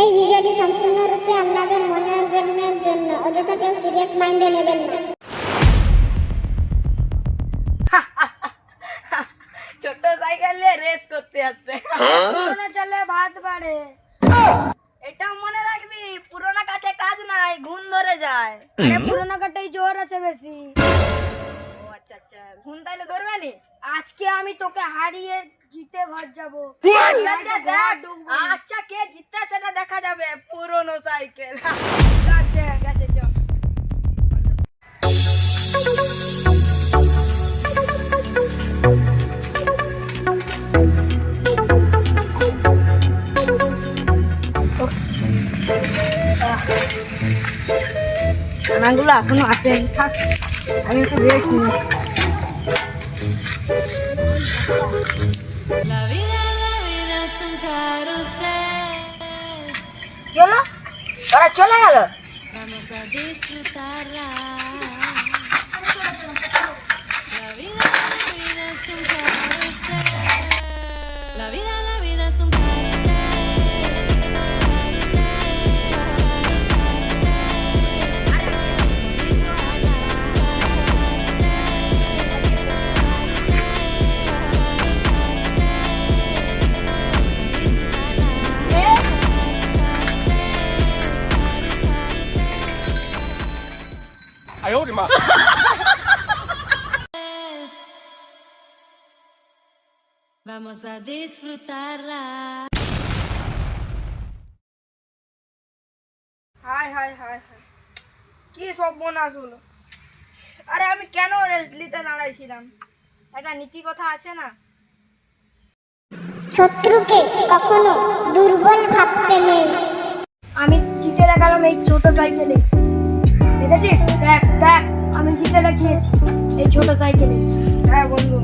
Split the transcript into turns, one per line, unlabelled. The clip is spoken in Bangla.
এই ভিডিওটি সম্পূর্ণরূপে আপনাদের মনোরঞ্জনের জন্য। অযথা কেউ সিরিয়াস মাইন্ডে নেবেন না।
ছোট সাইকেল নিয়ে রেস করতে আসছে।
পুরোনো চালে ভাত বাড়ে।
এটা মনে রাখবি পুরোনো কাঠে কাজ নাই ঘুম ধরে যায়।
পুরোনো কাটাই জোর আছে বেশি।
ও আচ্ছা আচ্ছা ঘুম তাইলে ধরবে নি?
আজকে আমি তোকে হারিয়ে জিতে ঘর যাব।
ঠিক আছে দেখ। খানাগুলো এখনও আছে থাক আমি একটু রেস্ট নিই
La vida, la vida es un carrusel.
কি হলো ওরা চলে গেল
Vamos a disfrutarla.
Hi hi hi hi. কি সব বোনাস হলো? আরে আমি কেন রেস্ট নিতে দাঁড়াইছিলাম? একটা নীতি কথা আছে না?
শত্রুকে কখনো দুর্বল ভাবতে নেই।
আমি জিতে দেখালাম এই ছোট সাইকেলে। দেখেছিস? দেখ দেখ আমি জিতে দেখিয়েছি এই ছোট সাইকেলে।
হ্যাঁ বন্ধু।